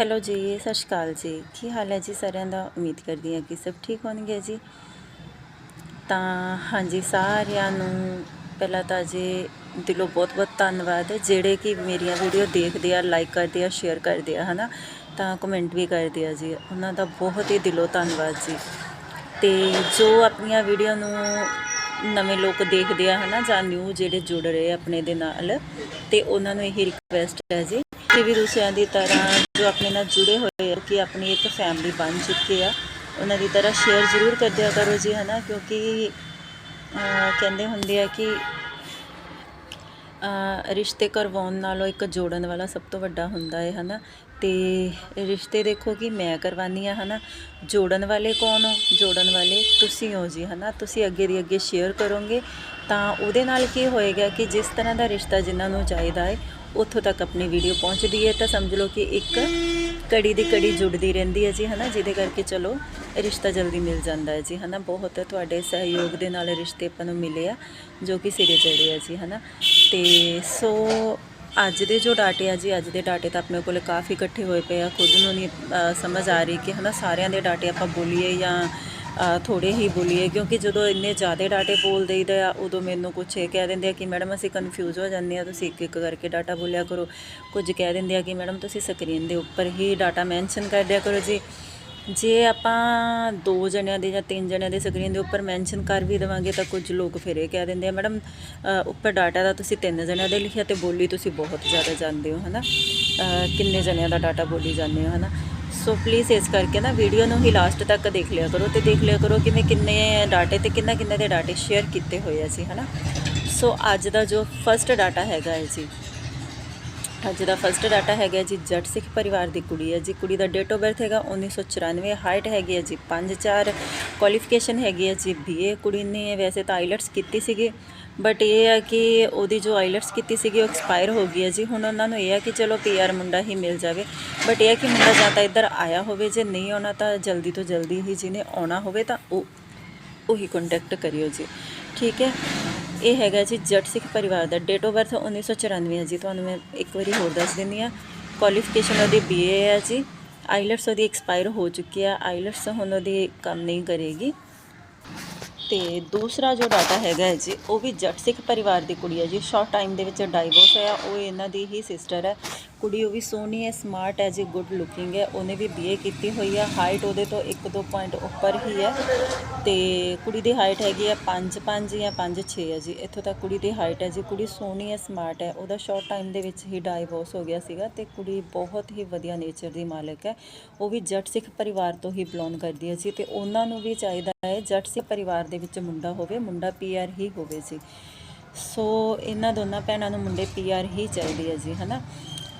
Hello ਜੀ, ਸਤਿ ਸ਼੍ਰੀ ਅਕਾਲ ਜੀ। ਕੀ ਹਾਲ ਹੈ ਜੀ ਸਾਰਿਆਂ ਦਾ? ਉਮੀਦ ਕਰਦੀ ਹਾਂ ਕਿ ਸਭ ਠੀਕ ਹੋਣਗੇ ਜੀ। ਤਾਂ ਹਾਂਜੀ, ਸਾਰਿਆਂ ਨੂੰ ਪਹਿਲਾਂ ਤਾਂ ਜੀ ਦਿਲੋਂ ਬਹੁਤ ਬਹੁਤ ਧੰਨਵਾਦ। ਜਿਹੜੇ ਕਿ ਮੇਰੀਆਂ ਵੀਡੀਓ ਦੇਖਦੇ ਆ ਲਾਈਕ ਕਰਦੇ ਆ ਸ਼ੇਅਰ ਕਰਦੇ ਆ, ਹਨਾ? ਤਾਂ ਕਮੈਂਟ ਵੀ ਕਰਦੇ ਆ ਜੀ। ਉਹਨਾਂ ਦਾ ਬਹੁਤ ਹੀ ਦਿਲੋਂ ਧੰਨਵਾਦ ਜੀ। ਤੇ ਜੋ ਆਪਣੀਆਂ ਵੀਡੀਓ ਨੂੰ ਨਵੇਂ ਲੋਕ ਦੇਖਦੇ ਆ, ਹਨਾ? ਜਾਂ ਨਿਊ ਜਿਹੜੇ ਜੁੜ ਰਹੇ ਆਪਣੇ ਦੇ ਨਾਲ, ਤੇ ਉਹਨਾਂ ਨੂੰ ਇਹ ਰਿਕਵੈਸਟ ਹੈ ਜੀ। ਵੀ ਦੂਸਰਿਆਂ ਦੀ ਤਰ੍ਹਾਂ ਜੋ ਆਪਣੇ ਨਾਲ ਜੁੜੇ ਹੋਏ ਆ, ਕਿ ਆਪਣੀ ਇੱਕ ਫੈਮਿਲੀ ਬਣ ਚੁੱਕੇ ਆ, ਉਹਨਾਂ ਦੀ ਤਰ੍ਹਾਂ ਸ਼ੇਅਰ ਜ਼ਰੂਰ ਕਰਦਿਆ ਕਰੋ ਜੀ, ਹਨਾ? ਕਿਉਂਕਿ ਕਹਿੰਦੇ ਹੁੰਦੇ ਆ ਕਿ ਰਿਸ਼ਤੇ ਕਰਵਾਉਣ ਨਾਲੋਂ ਇੱਕ ਜੋੜਨ ਵਾਲਾ ਸਭ ਤੋਂ ਵੱਡਾ ਹੁੰਦਾ ਹੈ ਹਨਾ? ਤੇ ਰਿਸ਼ਤੇ ਦੇਖੋ ਕਿ ਮੈਂ ਕਰਵਾਨੀ ਆ ਹਨਾ? ਜੋੜਨ ਵਾਲੇ ਕੌਣ ਹੋ? ਜੋੜਨ ਵਾਲੇ ਤੁਸੀਂ ਹੋ ਜੀ, ਹਨਾ? ਤੁਸੀਂ ਅੱਗੇ ਦੀ ਅੱਗੇ ਸ਼ੇਅਰ ਕਰੋਗੇ ਤਾਂ ਉਹਦੇ ਨਾਲ ਕੀ ਹੋਏਗਾ ਕਿ ਜਿਸ ਤਰ੍ਹਾਂ ਦਾ ਰਿਸ਼ਤਾ ਜਿਨ੍ਹਾਂ ਨੂੰ ਚਾਹੀਦਾ ਹੈ ਉੱਥੋਂ ਤੱਕ ਆਪਣੀ ਵੀਡੀਓ ਪਹੁੰਚਦੀ ਹੈ। ਤਾਂ ਸਮਝ ਲਓ ਕਿ ਇੱਕ ਕੜੀ ਦੀ ਕੜੀ ਜੁੜਦੀ ਰਹਿੰਦੀ ਹੈ ਜੀ, ਹਨਾ? ਜਿਹਦੇ ਕਰਕੇ ਚਲੋ, ਰਿਸ਼ਤਾ ਜਲਦੀ ਮਿਲ ਜਾਂਦਾ ਹੈ ਜੀ, ਹਨਾ? ਬਹੁਤ ਤੁਹਾਡੇ ਸਹਿਯੋਗ ਦੇ ਨਾਲ ਰਿਸ਼ਤੇ ਆਪਾਂ ਨੂੰ ਮਿਲੇ ਆ, ਜੋ ਕਿ ਸਿਰੇ ਚੜੇ ਆ ਜੀ, ਹਨਾ? ਤੇ ਸੋ ਅੱਜ ਦੇ ਜੋ ਡਾਟੇ ਆ ਜੀ, ਅੱਜ ਦੇ ਡਾਟੇ ਤਾਂ ਆਪਣੇ ਕੋਲ ਕਾਫੀ ਇਕੱਠੇ ਹੋਏ ਪਏ ਆ। ਖੁਦ ਨੂੰ ਨਹੀਂ ਸਮਝ ਆ ਰਹੀ ਕਿ, ਹਨਾ? ਸਾਰਿਆਂ ਦੇ ਡਾਟੇ ਆਪਾਂ ਬੋਲੀਏ ਜਾਂ ਥੋੜੇ ਹੀ ਬੋਲੀਏ ਕਿਉਂਕਿ ਜਦੋਂ ਇੰਨੇ ਜ਼ਿਆਦਾ ਡਾਟੇ ਬੋਲ ਦੇਈਦੇ ਆ ਉਦੋਂ ਮੈਨੂੰ ਕੁਛ ਇਹ ਕਹਿ ਦਿੰਦੇ ਆ ਕਿ ਮੈਡਮ ਅਸੀਂ ਕਨਫਿਊਜ਼ ਹੋ ਜਾਂਦੇ ਆ ਤੁਸੀਂ ਇੱਕ ਇੱਕ ਕਰਕੇ ਡਾਟਾ ਬੋਲਿਆ ਕਰੋ। ਕੁਝ ਕਹਿ ਦਿੰਦੇ ਆ ਕਿ ਮੈਡਮ ਤੁਸੀਂ ਸਕਰੀਨ ਦੇ ਉੱਪਰ ਹੀ ਡਾਟਾ ਮੈਂਸ਼ਨ ਕਰ ਦਿਆ ਕਰੋ ਜੀ। ਜੇ ਆਪਾਂ ਦੋ ਜਣਿਆਂ ਦੇ ਜਾਂ ਤਿੰਨ ਜਣਿਆਂ ਦੇ ਸਕਰੀਨ ਦੇ ਉੱਪਰ ਮੈਂਸ਼ਨ ਕਰ ਵੀ ਦੇਵਾਂਗੇ ਤਾਂ ਕੁਝ ਲੋਕ ਫਿਰ ਇਹ ਕਹਿ ਦਿੰਦੇ ਆ ਮੈਡਮ ਉੱਪਰ ਡਾਟਾ ਦਾ ਤੁਸੀਂ ਤਿੰਨ ਜਣਿਆਂ ਦੇ ਲਿਖਿਆ ਤੇ ਬੋਲੀ ਤੁਸੀਂ ਬਹੁਤ ਜ਼ਿਆਦਾ ਜਾਂਦੇ ਹੋ ਹਨਾ? ਅ, ਕਿੰਨੇ ਜਣਿਆਂ ਦਾ ਡਾਟਾ ਬੋਲੀ ਜਾਂਦੇ ਹੋ ਹਨਾ? ਸੋ ਪਲੀਜ਼ ਇਸ ਕਰਕੇ ਨਾ ਵੀਡੀਓ ਨੂੰ ਹੀ ਲਾਸਟ ਤੱਕ ਦੇਖ ਲਿਆ ਕਰੋ ਤੇ ਦੇਖ ਲਿਆ ਕਰੋ ਕਿ ਮੈਂ ਕਿੰਨੇ ਡਾਟੇ ਤੇ ਕਿੰਨਾ ਕਿੰਨੇ ਦੇ ਡਾਟੇ ਸ਼ੇਅਰ ਕੀਤੇ ਹੋਏ ਆ ਜੀ, ਹਨਾ? ਸੋ ਅੱਜ ਦਾ ਜੋ ਫਸਟ ਡਾਟਾ ਹੈਗਾ ਹੈ ਜੀ, ਅੱਜ ਦਾ ਫਸਟ ਡਾਟਾ ਹੈਗਾ ਜੀ ਜੱਟ ਸਿੱਖ ਪਰਿਵਾਰ ਦੀ ਕੁੜੀ ਹੈ ਜੀ। ਕੁੜੀ ਦਾ ਡੇਟ ਆਫ ਬਰਥ ਹੈਗਾ 1994 ਹਾਈਟ ਹੈਗੀ ਹੈ ਜੀ 5'4 ਕੁਆਲੀਫਿਕੇਸ਼ਨ ਹੈਗੀ ਹੈ ਜੀ ਬੀਏ ਕੁੜੀ ਨੇ ਵੈਸੇ ਤਾਂ ਆਈਲਟਸ ਕੀਤੀ ਸੀਗੀ। ਬਟ ਇਹ ਹੈ ਕਿ ਉਹਦੀ ਜੋ ਆਈਲਟਸ ਕੀਤੀ ਸੀਗੀ, ਉਹ ਐਕਸਪਾਇਰ ਹੋ ਗਈ ਹੈ ਜੀ। ਹੁਣ ਉਹਨਾਂ ਨੂੰ ਇਹ ਹੈ ਕਿ ਚਲੋ ਪੀਆਰ ਮੁੰਡਾ ਹੀ ਮਿਲ ਜਾਵੇ। ਬਟ ਇਹ ਹੈ ਕਿ ਮੁੰਡਾ ਜਾਂ ਤਾਂ ਇੱਧਰ ਆਇਆ ਹੋਵੇ, ਜੇ ਨਹੀਂ ਆਉਣਾ ਤਾਂ ਜਲਦੀ ਤੋਂ ਜਲਦੀ ਹੀ ਜਿਹਨੇ ਆਉਣਾ ਹੋਵੇ ਤਾਂ ਉਹ, ਉਹੀ ਕੰਟੈਕਟ ਕਰਿਓ ਜੀ। ਠੀਕ ਹੈ? ਇਹ ਹੈਗਾ ਜੀ ਜੱਟ ਸਿੱਖ ਪਰਿਵਾਰ ਦਾ। ਡੇਟ ਆਫ ਬਰਥ 1994 ਹੈ ਜੀ। ਤੁਹਾਨੂੰ ਮੈਂ ਇੱਕ ਵਾਰੀ ਹੋਰ ਦੱਸ ਦਿੰਦੀ ਆ ਕੁਆਲੀਫਿਕੇਸ਼ਨ ਉਹਦੀ ਬੀਏ ਹੈ ਜੀ। ਆਈਲਟਸ ਉਹਦੀ ਐਕਸਪਾਇਰ ਹੋ ਚੁੱਕੀ ਆ ਆਈਲਟਸ ਹੁਣ ਉਹਦੀ ਕੰਮ ਨਹੀਂ ਕਰੇਗੀ। ਤੇ ਦੂਸਰਾ ਜੋ ਡਾਟਾ ਹੈਗਾ ਹੈ ਜੀ, ਉਹ ਵੀ ਜੱਟ ਸਿੱਖ ਪਰਿਵਾਰ ਦੀ ਕੁੜੀ ਹੈ ਜੀ। ਸ਼ਾਰਟ ਟਾਈਮ ਦੇ ਵਿੱਚ ਡਾਈਵੋਰਸ ਹੋਇਆ, ਉਹ ਇਹਨਾਂ ਦੀ ਹੀ ਸਿਸਟਰ ਹੈ। ਕੁੜੀ ਉਹ ਵੀ ਸੋਹਣੀ ਹੈ ਸਮਾਰਟ ਹੈ, ਜੀ ਗੁੱਡ ਲੁਕਿੰਗ ਹੈ, ਉਹਨੇ ਵੀ ਬੀਏ ਕੀਤੀ ਹੋਈ ਹੈ। ਹਾਈਟ ਉਹਦੇ ਤੋਂ 1-2 ਪੁਆਇੰਟ ਉੱਪਰ ਹੀ ਹੈ ਤੇ ਕੁੜੀ ਦੀ ਹਾਈਟ ਹੈਗੀ ਹੈ 5-5 ਜਾਂ 5-6 ਹੈ ਜੀ। ਇੱਥੋਂ ਤੱਕ ਕੁੜੀ ਦੀ ਹਾਈਟ ਹੈ ਜੀ। ਕੁੜੀ ਸੋਹਣੀ ਹੈ ਸਮਾਰਟ ਹੈ। ਉਹਦਾ ਸ਼ਾਰਟ ਟਾਈਮ ਦੇ ਵਿੱਚ ਹੀ ਡਾਈਵੋਰਸ ਹੋ ਗਿਆ ਸੀਗਾ ਤੇ ਕੁੜੀ ਬਹੁਤ ਹੀ ਵਧੀਆ ਨੇਚਰ ਦੀ ਮਾਲਕ ਹੈ। ਉਹ ਵੀ ਜੱਟ ਸਿੱਖ ਪਰਿਵਾਰ ਤੋਂ ਹੀ ਬਿਲੋਂਗ ਕਰਦੀ ਹੈ ਜੀ ਤੇ ਉਹਨਾਂ ਨੂੰ ਵੀ ਚਾਹੀਦਾ ਹੈ ਜੱਟ ਸਿੱਖ ਪਰਿਵਾਰ ਦੇ ਵਿੱਚ ਮੁੰਡਾ ਹੋਵੇ, ਮੁੰਡਾ ਪੀਆਰ ਹੀ ਹੋਵੇ ਜੀ। ਸੋ ਇਹਨਾਂ ਦੋਨਾਂ ਭੈਣਾਂ ਨੂੰ ਮੁੰਡੇ ਪੀਆਰ ਹੀ ਚਾਹੀਦੇ ਹੈ ਜੀ, ਹਨਾ?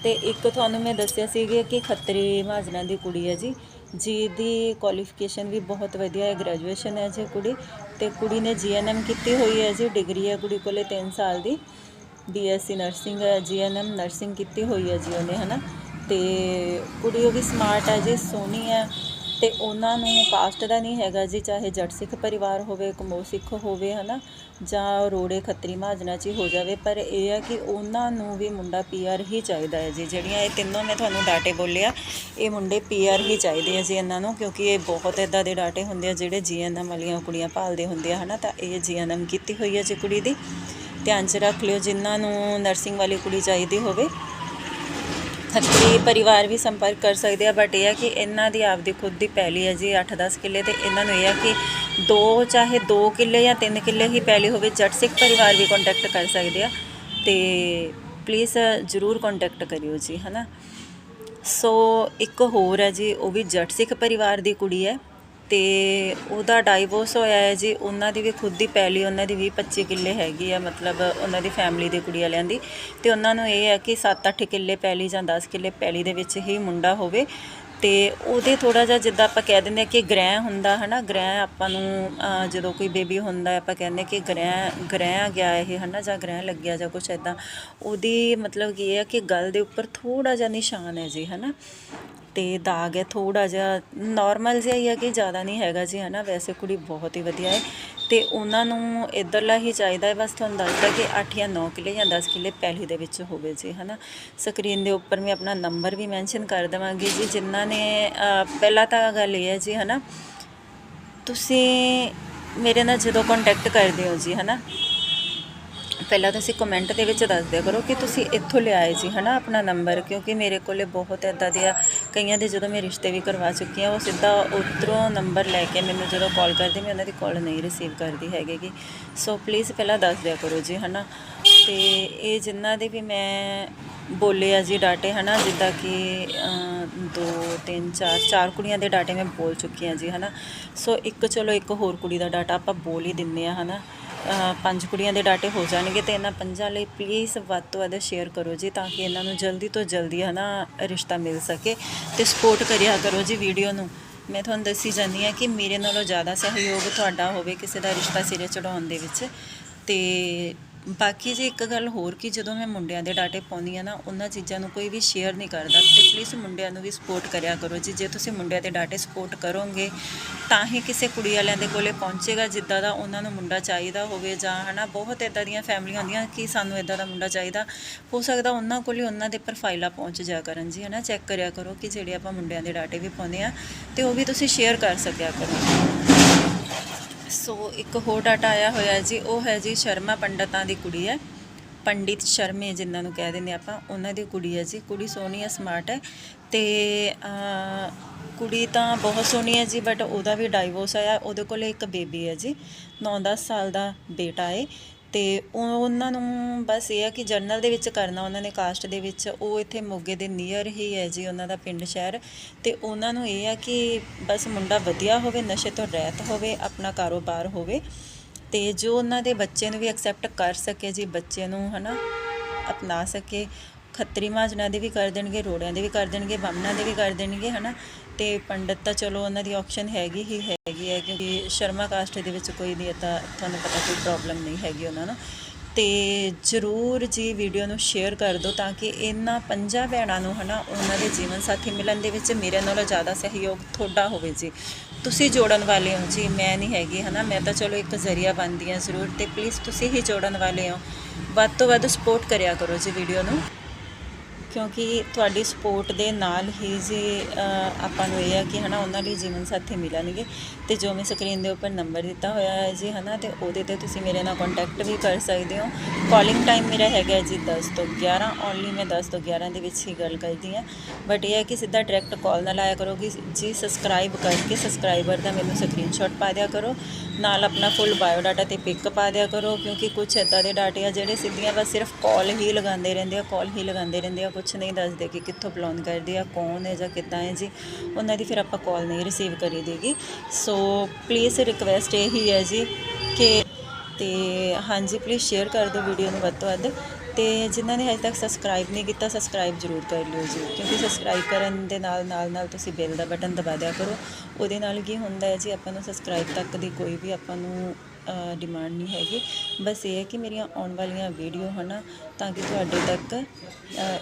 ਤੇ ਇੱਕ ਤੁਹਾਨੂੰ ਮੈਂ ਦੱਸਿਆ ਸੀਗਾ ਕਿ ਖੱਤਰੀ ਮਹਾਜਨਾਂ ਦੀ ਕੁੜੀ ਹੈ ਜੀ, ਜਿਹਦੀ ਕੁਆਲੀਫਿਕੇਸ਼ਨ ਵੀ ਬਹੁਤ ਵਧੀਆ ਹੈ ਗ੍ਰੈਜੂਏਸ਼ਨ ਹੈ ਜੀ ਕੁੜੀ ਤੇ ਕੁੜੀ ਨੇ ਜੀਐਨਐਮ ਕੀਤੀ ਹੋਈ ਹੈ ਜੀ ਡਿਗਰੀ ਹੈ ਕੁੜੀ ਕੋਲੇ 3 ਸਾਲ ਦੀ ਬੀਐਸਸੀ ਨਰਸਿੰਗ ਹੈ ਜੀਐਨਐਮ ਨਰਸਿੰਗ ਕੀਤੀ ਹੋਈ ਹੈ ਜੀ ਉਹਨੇ, ਹਨਾ? ਤੇ ਕੁੜੀ ਉਹ ਵੀ ਸਮਾਰਟ ਹੈ ਜੀ, ਸੋਹਣੀ ਹੈ ਤੇ ਉਹਨਾਂ ਨੂੰ ਕਾਸਟ ਦਾ ਨਹੀਂ ਹੈਗਾ ਜੀ, ਚਾਹੇ ਜੱਟ ਸਿੱਖ ਪਰਿਵਾਰ ਹੋਵੇ, ਕਮੋ ਸਿੱਖ ਹੋਵੇ, ਹਨਾ, ਜਾਂ ਰੋੜੇ ਖੱਤਰੀ ਮਹਾਜਨਾ ਚ ਹੀ ਹੋ ਜਾਵੇ, ਪਰ ਇਹ ਹੈ ਕਿ ਉਹਨਾਂ ਨੂੰ ਵੀ ਮੁੰਡਾ ਪੀਆਰ ਹੀ ਚਾਹੀਦਾ ਹੈ ਜੀ। ਜਿਹੜੀਆਂ ਇਹ ਤਿੰਨੋਂ ਮੈਂ ਤੁਹਾਨੂੰ ਡਾਟੇ ਬੋਲਿਆ ਇਹ ਮੁੰਡੇ ਪੀਆਰ ਹੀ ਚਾਹੀਦੇ ਆ ਜੀ ਇਹਨਾਂ ਨੂੰ, ਕਿਉਂਕਿ ਇਹ ਬਹੁਤ ਇਦਾਂ ਦੇ ਡਾਟੇ ਹੁੰਦੇ ਆ ਜਿਹੜੇ ਜੀਐਨਐਮ ਵਾਲੀਆਂ ਕੁੜੀਆਂ ਭਾਲਦੇ ਹੁੰਦੇ ਆ, ਹਨਾ, ਤਾਂ ਇਹ ਜੀਐਨਐਮ ਕੀਤੀ ਹੋਈ ਹੈ ਜੀ ਕੁੜੀ ਦੀ। ਧਿਆਨ 'ਚ ਰੱਖ ਲਿਓ, ਜਿਨ੍ਹਾਂ ਨੂੰ ਨਰਸਿੰਗ ਵਾਲੀ ਕੁੜੀ ਚਾਹੀਦੀ ਹੋਵੇ ਖੱਤਰੀ ਪਰਿਵਾਰ ਵੀ ਸੰਪਰਕ ਕਰ ਸਕਦੇ ਆ ਬਟ ਇਹ ਆ ਕਿ ਇਹਨਾਂ ਦੀ ਆਪਦੀ ਖੁਦ ਦੀ ਪੈਲੀ ਹੈ ਜੀ 8-10 ਕਿੱਲੇ ਤੇ ਇਹਨਾਂ ਨੂੰ ਇਹ ਆ ਕਿ ਦੋ ਚਾਹੇ ਦੋ ਕਿੱਲੇ ਜਾਂ ਤਿੰਨ ਕਿੱਲੇ ਹੀ ਪੈਲੀ ਹੋਵੇ, ਜੱਟ ਸਿੱਖ ਪਰਿਵਾਰ ਵੀ ਕੰਟੈਕਟ ਕਰ ਸਕਦੇ ਆ। ਤੇ ਪਲੀਜ਼ ਜਰੂਰ ਕੰਟੈਕਟ ਕਰਿਓ ਜੀ, ਹਨਾ? ਸੋ ਇੱਕ ਹੋਰ ਹੈ ਜੀ, ਉਹ ਵੀ ਜੱਟ ਸਿੱਖ ਪਰਿਵਾਰ ਦੀ ਕੁੜੀ ਹੈ। ਤੇ ਉਹਦਾ ਡਾਈਵੋਰਸ ਹੋਇਆ ਹੈ ਜੀ, ਉਹਨਾਂ ਦੀ ਵੀ ਖੁਦ ਦੀ ਪੈਲੀ ਉਹਨਾਂ ਦੀ 20 25 ਕਿੱਲੇ ਹੈਗੀ ਆ, ਮਤਲਬ ਉਹਨਾਂ ਦੀ ਫੈਮਿਲੀ ਦੇ ਕੁੜੀ ਵਾਲਿਆਂ ਦੀ। ਤੇ ਉਹਨਾਂ ਨੂੰ ਇਹ ਹੈ ਕਿ 7-8 ਕਿੱਲੇ ਪੈਲੀ ਜਾਂ 10 ਕਿੱਲੇ ਪੈਲੀ ਦੇ ਵਿੱਚ ਹੀ ਮੁੰਡਾ ਹੋਵੇ। ਤੇ ਉਹਦੇ ਥੋੜਾ ਜਿਹਾ ਜਿੱਦਾਂ ਆਪਾਂ ਕਹਿ ਦਿੰਦੇ ਆ ਕਿ ਗ੍ਰਹਿ ਹੁੰਦਾ, ਹਨਾ? ਗ੍ਰਹਿ ਆਪਾਂ ਨੂੰ ਜਦੋਂ ਕੋਈ ਬੇਬੀ ਹੁੰਦਾ, ਆਪਾਂ ਕਹਿੰਦੇ ਕਿ ਗ੍ਰਹਿ ਗ੍ਰਹਿ ਗਿਆ ਇਹ, ਹਨਾ? ਜਾਂ ਗ੍ਰਹਿ ਲੱਗਿਆ ਜਾਂ ਕੁਛ ਐਦਾਂ ਉਹਦੀ ਮਤਲਬ ਕੀ ਹੈ ਕਿ ਗੱਲ ਦੇ ਉੱਪਰ ਥੋੜਾ ਜਿਹਾ ਨਿਸ਼ਾਨ ਹੈ ਜੀ, ਹਨਾ? ਤੇ ਦਾਗ ਹੈ ਥੋੜਾ ਜਿਹਾ ਨਾਰਮਲ ਜਿਹਾ ਹੀ ਹੈ ਕਿ ਜ਼ਿਆਦਾ ਨਹੀਂ ਹੈਗਾ ਜੀ ਹਨਾ? ਵੈਸੇ ਕੁੜੀ ਬਹੁਤ ਹੀ ਵਧੀਆ ਹੈ ਤੇ ਉਹਨਾਂ ਨੂੰ ਇਧਰਲਾ ਹੀ ਚਾਹੀਦਾ ਹੈ। ਬਸ ਤੁਹਾਨੂੰ ਦੱਸਦਾ ਕਿ 8 ਜਾਂ 9 ਕਿਲੇ ਜਾਂ 10 ਕਿਲੇ ਪਹਿਲੀ ਦੇ ਵਿੱਚ ਹੋਵੇ ਜੀ ਹਨਾ? ਸਕਰੀਨ ਦੇ ਉੱਪਰ ਮੈਂ ਆਪਣਾ ਨੰਬਰ ਵੀ ਮੈਂਸ਼ਨ ਕਰ ਦੇਵਾਂਗੀ ਜੀ ਜਿਨ੍ਹਾਂ ਨੇ ਅਹ, ਪਹਿਲਾਂ ਤਾਂ ਗੱਲ ਇਹ ਹੈ ਜੀ ਹਨਾ? ਤੁਸੀਂ ਮੇਰੇ ਨਾਲ ਜਦੋਂ ਕੰਟੈਕਟ ਕਰਦੇ ਹੋ ਜੀ ਹਨਾ? ਪਹਿਲਾਂ ਤੁਸੀਂ ਕਮੈਂਟ ਦੇ ਵਿੱਚ ਦੱਸ ਦਿਆ ਕਰੋ ਕਿ ਤੁਸੀਂ ਇੱਥੋਂ ਲਿਆਏ ਜੀ ਹਨਾ ਆਪਣਾ ਨੰਬਰ ਕਿਉਂਕਿ ਮੇਰੇ ਕੋਲੇ ਬਹੁਤ ਇਦਾਂ ਦੇ ਆ ਕਈਆਂ ਦੇ ਜਦੋਂ ਮੈਂ ਰਿਸ਼ਤੇ ਵੀ ਕਰਵਾ ਚੁੱਕੀ ਹਾਂ ਉਹ ਸਿੱਧਾ ਉੱਧਰੋਂ ਨੰਬਰ ਲੈ ਕੇ ਮੈਨੂੰ ਜਦੋਂ ਕਾਲ ਕਰਦੇ ਮੈਂ ਉਹਨਾਂ ਦੀ ਕਾਲ ਨਹੀਂ ਰਿਸੀਵ ਕਰਦੀ ਹੈਗੀ ਸੋ ਪਲੀਜ਼ ਪਹਿਲਾਂ ਦੱਸ ਦਿਆ ਕਰੋ ਜੀ ਹਨਾ? ਤੇ ਇਹ ਜਿੰਨਾ ਦੇ ਵੀ ਮੈਂ ਬੋਲੇ ਆ ਜੀ ਡਾਟੇ ਹਨਾ? ਜਿੱਦਾਂ ਕਿ 2 3 4 ਚਾਰ ਕੁੜੀਆਂ ਦੇ ਡਾਟੇ ਮੈਂ ਬੋਲ ਚੁੱਕੀ ਆ ਜੀ ਹਨਾ? ਸੋ ਇੱਕ ਚਲੋ ਇੱਕ ਹੋਰ ਕੁੜੀ ਦਾ ਡਾਟਾ ਆਪਾਂ ਬੋਲ ਹੀ ਦਿੰਨੇ ਆ ਹਨਾ? ਅ, ਪੰਜ ਕੁੜੀਆਂ ਦੇ ਡਾਟੇ ਹੋ ਜਾਣਗੇ ਤੇ ਇਹਨਾਂ ਪੰਜਾਂ ਲਈ ਪਲੀਜ਼ ਵੱਧ ਤੋਂ ਵੱਧ ਸ਼ੇਅਰ ਕਰੋ ਜੀ ਤਾਂ ਕਿ ਇਹਨਾਂ ਨੂੰ ਜਲਦੀ ਤੋਂ ਜਲਦੀ ਹਨਾ, ਰਿਸ਼ਤਾ ਮਿਲ ਸਕੇ ਤੇ ਸਪੋਰਟ ਕਰਿਆ ਕਰੋ ਜੀ ਵੀਡੀਓ ਨੂੰ। ਮੈਂ ਤੁਹਾਨੂੰ ਦੱਸੀ ਜਾਂਦੀ ਹਾਂ ਕਿ ਮੇਰੇ ਨਾਲੋਂ ਜ਼ਿਆਦਾ ਸਹਿਯੋਗ ਤੁਹਾਡਾ ਹੋਵੇ ਕਿਸੇ ਦਾ ਰਿਸ਼ਤਾ ਸਿਰੇ ਚੜਾਉਣ ਦੇ ਵਿੱਚ ਤੇ ਬਾਕੀ ਜੀ ਇੱਕ ਗੱਲ ਹੋਰ ਕਿ ਜਦੋਂ ਮੈਂ ਮੁੰਡਿਆਂ ਦੇ ਡਾਟੇ ਪਾਉਂਦੀ ਆ ਨਾ, ਉਹਨਾਂ ਚੀਜ਼ਾਂ ਨੂੰ ਕੋਈ ਵੀ ਸ਼ੇਅਰ ਨਹੀਂ ਕਰਦਾ। ਤੇ ਪਲੀਜ਼ ਮੁੰਡਿਆਂ ਨੂੰ ਵੀ ਸਪੋਰਟ ਕਰਿਆ ਕਰੋ ਜੀ। ਜੇ ਤੁਸੀਂ ਮੁੰਡਿਆਂ ਦੇ ਡਾਟੇ ਸਪੋਰਟ ਕਰੋਗੇ, ਤਾਂ ਹੀ ਕਿਸੇ ਕੁੜੀ ਵਾਲਿਆਂ ਦੇ ਕੋਲੇ ਪਹੁੰਚੇਗਾ ਜਿੱਦਾਂ ਦਾ ਉਹਨਾਂ ਨੂੰ ਮੁੰਡਾ ਚਾਹੀਦਾ ਹੋਵੇ ਜਾਂ ਹਨਾ, ਬਹੁਤ ਇਦਾਂ ਦੀਆਂ ਫੈਮਲੀਆਂ ਹੁੰਦੀਆਂ ਕਿ ਸਾਨੂੰ ਇਦਾਂ ਦਾ ਮੁੰਡਾ ਚਾਹੀਦਾ। ਹੋ ਸਕਦਾ ਉਹਨਾਂ ਕੋਲੇ ਉਹਨਾਂ ਦੇ ਪ੍ਰੋਫਾਈਲਾਂ ਪਹੁੰਚ ਜਾ ਕਰਨ ਜੀ, ਹਨਾ। ਚੈੱਕ ਕਰਿਆ ਕਰੋ ਕਿ ਜਿਹੜੇ ਆਪਾਂ ਮੁੰਡਿਆਂ ਦੇ ਡਾਟੇ ਵੀ ਪਾਉਂਦੇ ਆ ਤੇ ਉਹ ਵੀ ਤੁਸੀਂ ਸ਼ੇਅਰ ਕਰ ਸਕਿਆ ਕਰੋ। ਸੋ ਇੱਕ ਹੋਰ ਡਾਟਾ ਆਇਆ ਹੋਇਆ ਜੀ, ਉਹ ਹੈ ਜੀ ਸ਼ਰਮਾ ਪੰਡਤਾਂ ਦੀ ਕੁੜੀ ਹੈ। ਪੰਡਿਤ ਸ਼ਰਮੇ ਜਿਨ੍ਹਾਂ ਨੂੰ ਕਹਿ ਦਿੰਦੇ ਆਪਾਂ, ਉਹਨਾਂ ਦੀ ਕੁੜੀ ਹੈ ਜੀ। ਕੁੜੀ ਸੋਹਣੀ ਹੈ ਸਮਾਰਟ ਹੈ ਤੇ ਕੁੜੀ ਤਾਂ ਬਹੁਤ ਸੋਹਣੀ ਹੈ ਜੀ ਬਟ ਉਹਦਾ ਵੀ ਡਾਈਵੋਰਸ ਆਇਆ ਉਹਦੇ ਕੋਲ ਇੱਕ ਬੇਬੀ ਹੈ ਜੀ 9-10 ਸਾਲ ਦਾ ਬੇਟਾ ਹੈ। ਤੇ ਉਹ- ਉਹਨਾਂ ਨੂੰ ਬਸ ਇਹ ਆ ਕਿ ਜਰਨਲ ਦੇ ਵਿੱਚ ਕਰਨਾ ਉਹਨਾਂ ਨੇ ਕਾਸਟ ਦੇ ਵਿੱਚ, ਉਹ ਇੱਥੇ ਮੋਗੇ ਦੇ ਨੀਅਰ ਹੀ ਹੈ ਜੀ ਉਹਨਾਂ ਦਾ ਪਿੰਡ ਸ਼ਹਿਰ। ਤੇ ਉਹਨਾਂ ਨੂੰ ਇਹ ਆ ਕਿ ਬਸ ਮੁੰਡਾ ਵਧੀਆ ਹੋਵੇ, ਨਸ਼ੇ ਤੋਂ ਰਹਿਤ ਹੋਵੇ, ਆਪਣਾ ਕਾਰੋਬਾਰ ਹੋਵੇ ਤੇ ਜੋ ਉਹਨਾਂ ਦੇ ਬੱਚੇ ਨੂੰ ਵੀ ਐਕਸੈਪਟ ਕਰ ਸਕੇ ਜੀ, ਬੱਚੇ ਨੂੰ ਹਨਾ ਅਪਣਾ ਸਕੇ। ਖੱਤਰੀ ਮਾਜਨਾ ਦੇ ਵੀ ਕਰ ਦੇਣਗੇ, ਰੋੜਿਆਂ ਦੇ ਵੀ ਕਰ ਦੇਣਗੇ ਬਾਮਣਾ ਦੇ ਵੀ ਕਰ ਦੇਣਗੇ, ਹਨਾ। ਤੇ ਪੰਡਤ ਤਾਂ ਚਲੋ ਉਹਨਾਂ ਦੀ ਆਪਸ਼ਨ ਹੈਗੀ ਹੀ ਹੈਗੀ ਹੈ ਕਿਉਂਕਿ ਸ਼ਰਮਾ ਕਾਸਟ ਦੇ ਵਿੱਚ ਕੋਈ ਨਹੀਂ ਤਾਂ ਤੁਹਾਨੂੰ ਪਤਾ ਕੋਈ ਪ੍ਰੋਬਲਮ ਨਹੀਂ ਹੈਗੀ ਉਹਨਾਂ ਨੂੰ। ਤੇ ਜਰੂਰ ਜੀ ਵੀਡੀਓ ਨੂੰ ਸ਼ੇਅਰ ਕਰ ਦਿਓ ਤਾਂ ਕਿ ਇਹਨਾਂ ਪੰਜਾਂ ਭੈਣਾਂ ਨੂੰ ਹਨਾ ਉਹਨਾਂ ਦੇ ਜੀਵਨ ਸਾਥੀ ਮਿਲਣ ਦੇ ਵਿੱਚ ਮੇਰੇ ਨਾਲੋਂ ਜ਼ਿਆਦਾ ਸਹਿਯੋਗ ਤੁਹਾਡਾ ਹੋਵੇ ਜੀ। ਤੁਸੀਂ ਜੋੜਨ ਵਾਲੇ ਹੋ ਜੀ, ਮੈਂ ਨਹੀਂ ਹੈਗੀ ਹਨਾ, ਮੈਂ ਤਾਂ ਚਲੋ ਇੱਕ ਜ਼ਰੀਆ ਬਣਦੀ ਹਾਂ ਜ਼ਰੂਰ ਤੇ ਪਲੀਜ਼ ਤੁਸੀਂ ਹੀ ਜੋੜਨ ਵਾਲੇ ਹੋ। ਵੱਧ ਤੋਂ ਵੱਧ ਸਪੋਰਟ ਕਰਿਆ ਕਰੋ ਜੀ ਵੀਡੀਓ ਨੂੰ। ਕਿਉਂਕਿ ਤੁਹਾਡੀ ਸਪੋਰਟ ਦੇ ਨਾਲ ਹੀ ਜੀ ਆਪਾਂ ਨੂੰ ਇਹ ਹੈ ਕਿ ਹਨਾ, ਉਹਨਾਂ ਲਈ ਜੀਵਨ ਸਾਥੀ ਮਿਲਣਗੇ। ਤੇ ਜੋ ਮੈਂ ਸਕਰੀਨ ਦੇ ਉੱਪਰ ਨੰਬਰ ਦਿੱਤਾ ਹੋਇਆ ਹੈ ਜੀ, ਹਨਾ, ਤੇ ਉਹਦੇ ਤੇ ਤੁਸੀਂ ਮੇਰੇ ਨਾਲ ਕੰਟੈਕਟ ਵੀ ਕਰ ਸਕਦੇ ਹੋ। ਕਾਲਿੰਗ ਟਾਈਮ ਮੇਰਾ ਹੈਗਾ ਜੀ 10 ਤੋਂ 11 ਓਨਲੀ ਮੈਂ 10 ਤੋਂ 11 ਦੇ ਵਿੱਚ ਹੀ ਗੱਲ ਕਰਦੀ ਹਾਂ। ਬਟ ਇਹ ਹੈ ਕਿ ਸਿੱਧਾ ਡਾਇਰੈਕਟ ਕਾਲ ਨਾ ਲਾਇਆ ਕਰੋਗੇ ਜੀ ਸਬਸਕ੍ਰਾਈਬ ਕਰਕੇ ਸਬਸਕ੍ਰਾਈਬਰ ਦਾ ਮੈਨੂੰ ਸਕਰੀਨਸ਼ਾਟ ਪਾ ਦਿਆ ਕਰੋ। ਨਾਲ ਆਪਣਾ ਫੁੱਲ ਬਾਇਓਡਾਟਾ ਤੇ ਪਿਕ ਪਾ ਦਿਆ ਕਰੋ, ਕਿਉਂਕਿ ਕੁਝ ਇਦਾਂ ਦੇ ਡਾਟੇ ਆ ਜਿਹੜੇ ਸਿੱਧੀਆਂ ਬਸ ਸਿਰਫ ਕਾਲ ਹੀ ਲਗਾਉਂਦੇ ਰਹਿੰਦੇ ਆ ਕਾਲ ਹੀ ਲਗਾਉਂਦੇ ਰਹਿੰਦੇ ਆ ਕੁਝ ਨਹੀਂ ਦੱਸਦੇ ਕਿ ਕਿੱਥੋਂ ਬਿਲੋਂਗ ਕਰਦੇ ਆ, ਕੌਣ ਹੈ ਜਾਂ ਕਿੱਦਾਂ ਹੈ ਜੀ। ਉਹਨਾਂ ਦੀ ਫਿਰ ਆਪਾਂ ਕਾਲ ਨਹੀਂ ਰਿਸੀਵ ਕਰੀ ਦੇਗੀ। ਸੋ ਪਲੀਜ਼ ਰਿਕਵੈਸਟ ਇਹੀ ਹੈ ਜੀ ਕਿ ਤੇ ਹਾਂਜੀ ਪਲੀਜ਼ ਸ਼ੇਅਰ ਕਰ ਦਿਓ ਵੀਡੀਓ ਨੂੰ ਵੱਧ ਤੋਂ ਵੱਧ। ਤੇ ਜਿਨ੍ਹਾਂ ਨੇ ਹਜੇ ਤੱਕ ਸਬਸਕ੍ਰਾਈਬ ਨਹੀਂ ਕੀਤਾ ਸਬਸਕ੍ਰਾਈਬ ਜ਼ਰੂਰ ਕਰ ਲਿਓ ਜੀ, ਕਿਉਂਕਿ ਸਬਸਕ੍ਰਾਈਬ ਕਰਨ ਦੇ ਨਾਲ ਨਾਲ ਨਾਲ ਤੁਸੀਂ ਬੈਲ ਦਾ ਬਟਨ ਦਬਾ ਦਿਆ ਕਰੋ। ਉਹਦੇ ਨਾਲ ਕੀ ਹੁੰਦਾ ਹੈ ਜੀ, ਆਪਾਂ ਨੂੰ ਸਬਸਕ੍ਰਾਈਬ ਤੱਕ ਦੀ ਕੋਈ ਵੀ ਆਪਾਂ ਨੂੰ ਡਿਮਾਂਡ ਨਹੀਂ ਹੈਗੀ। ਬਸ ਇਹ ਹੈ ਕਿ ਮੇਰੀਆਂ ਆਉਣ ਵਾਲੀਆਂ ਵੀਡੀਓ ਹਨਾ ਤਾਂ ਕਿ ਤੁਹਾਡੇ ਤੱਕ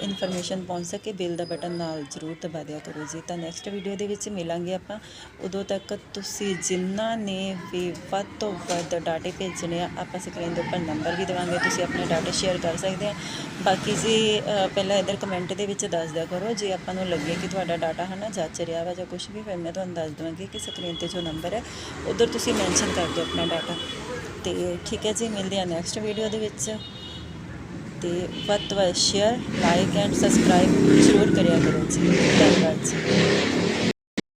ਇਨਫੋਰਮੇਸ਼ਨ ਪਹੁੰਚ ਸਕੇ। ਬੈਲ ਦਾ ਬਟਨ ਨਾਲ ਜ਼ਰੂਰ ਦਬਾ ਦਿਆ ਕਰੋ ਜੀ। ਤਾਂ ਨੈਕਸਟ ਵੀਡੀਓ ਦੇ ਵਿੱਚ ਮਿਲਾਂਗੇ ਆਪਾਂ। ਉਦੋਂ ਤੱਕ ਤੁਸੀਂ ਜਿਨ੍ਹਾਂ ਨੇ ਵੀ ਵੱਧ ਤੋਂ ਵੱਧ ਡਾਟੇ ਭੇਜਣੇ ਆ, ਆਪਾਂ ਸਕਰੀਨ ਦੇ ਉੱਪਰ ਨੰਬਰ ਵੀ ਦੇਵਾਂਗੇ। ਤੁਸੀਂ ਆਪਣੇ ਡਾਟੇ ਸ਼ੇਅਰ ਕਰ ਸਕਦੇ ਆ। ਬਾਕੀ ਜੀ ਪਹਿਲਾਂ ਇਧਰ ਕਮੈਂਟ ਦੇ ਵਿੱਚ ਦੱਸ ਦਿਆ ਕਰੋ। ਜੇ ਆਪਾਂ ਨੂੰ ਲੱਗੇ ਕਿ ਤੁਹਾਡਾ ਡਾਟਾ ਹਨਾ ਜੱਚ ਰਿਹਾ ਵਾ ਜਾਂ ਕੁਝ ਵੀ, ਫਿਰ ਮੈਂ ਤੁਹਾਨੂੰ ਦੱਸ ਦਵਾਂਗੀ ਕਿ ਸਕਰੀਨ ਤੇ ਜੋ ਨੰਬਰ ਹੈ, ਉਧਰ ਤੁਸੀਂ ਮੈਂਸ਼ਨ ਕਰ ਦਿਓ ਆਪਣਾ ਡਾਟਾ ਤੇ ਠੀਕ ਹੈ ਜੀ, ਮਿਲਦੇ ਆ ਨੈਕਸਟ ਵੀਡੀਓ ਦੇ ਵਿੱਚ। ਅਤੇ ਵੱਧ ਤੋਂ ਵੱਧ ਸ਼ੇਅਰ ਲਾਈਕ ਐਂਡ ਸਬਸਕ੍ਰਾਈਬ ਜ਼ਰੂਰ ਕਰਿਆ ਕਰੋ ਜੀ। ਧੰਨਵਾਦ ਜੀ।